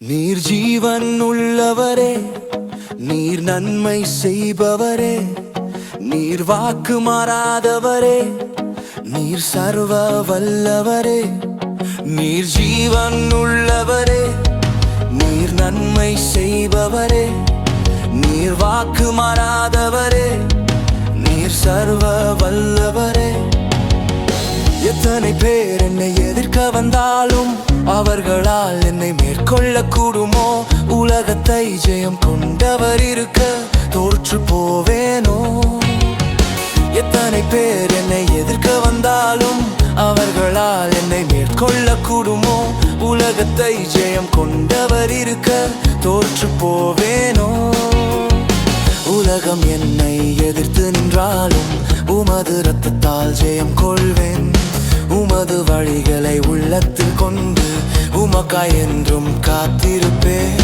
நீர் ஜீவன் உள்ளவரே நீர் நன்மை செய்பவரே நீர் வாக்கு மாறாதவரே நீர் சர்வ வல்லவரே நீர் ஜீவன் உள்ளவரே நீர் நன்மை செய்பவரே நீர் வாக்கு மாறாதவரே நீர் சர்வ வல்லவரே. எத்தனை பேர் என்னை எதிர்க்க வந்தாலும் அவர்களால் என்னை மேற்கொள்ள கூடுமோ உலகத்தை ஜெயம் கொண்டவர் இருக்க தோற்று போவேனோ? எத்தனை பேர் என்னை எதிர்க்க வந்தாலும் அவர்களால் என்னை மேற்கொள்ள கூடுமோ உலகத்தை ஜெயம் கொண்டவர் இருக்க தோற்று போவேனோ? உலகம் என்னை எதிர்த்து நின்றாலும் உமது ரத்தத்தால் ஜெயம் கொள்வேன். உமது வழிகளை உள்ளத்தில் கொண்டு உமக்காய் என்றும் காத்திருப்பேன்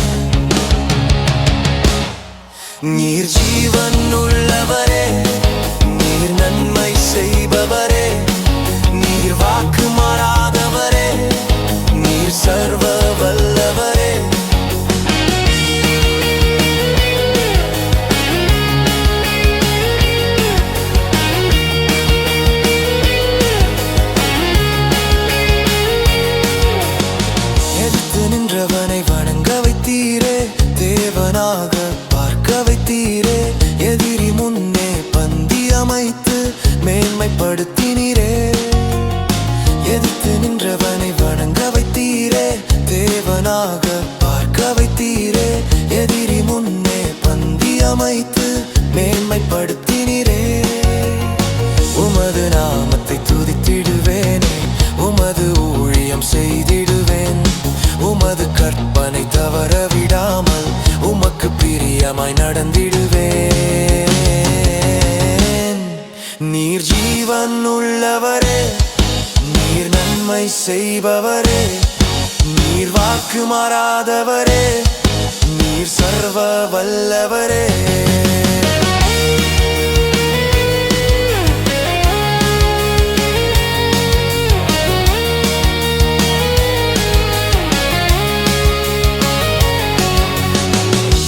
நீர் ஜீவன் உள்ளவரே நீர் நன்மை செய்பவரே நீர் வாக்கு மாறாத தேவனாக பார்க்க வைத்தீரே எதிரி முன்னே பந்தி அமைத்து மேன்மைப்படுத்தினீரே. உமது நாமத்தை துதித்திடுவேனே உமது ஊழியம் செய்திடுவேன். உமது கற்பனை தவற விடாமல் உமக்கு பிரியமாய் நடந்திடுவேன். நீர் ஜீவன் உள்ளவரே நீர் நன்மை செய்பவரே வாக்கு மாறாதவரே நீர் சர்வ வல்லவரே.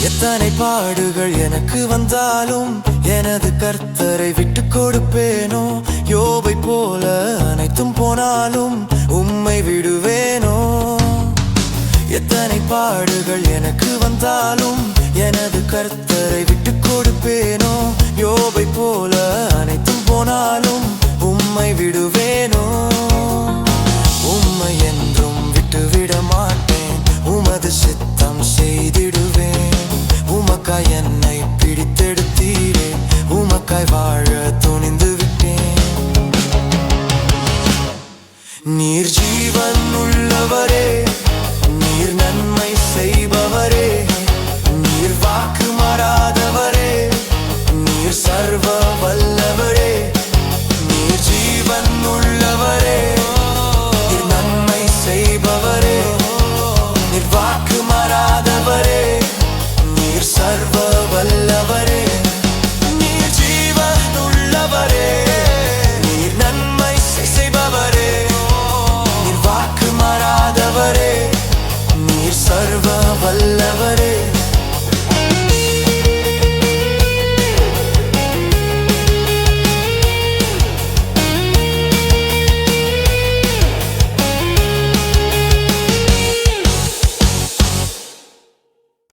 எத்தனை பாடுகள் எனக்கு வந்தாலும் எனது கர்த்தரை விட்டு கொடுப்பேனோ? யோபை போல அனைத்தும் போனாலும் உம்மை விடுவேனோ? எத்தனை பாடுகள் எனக்கு வந்தாலும் எனது கர்த்தரை விட்டு கொடுப்பேனோ? யோபை போல அனைத்தும் போனாலும் உம்மை விடுவேனோ? உம்மை என்றும் விட்டுவிட மாட்டேன். உமது சித்தம் செய்திடுவேன். உமக்கா என்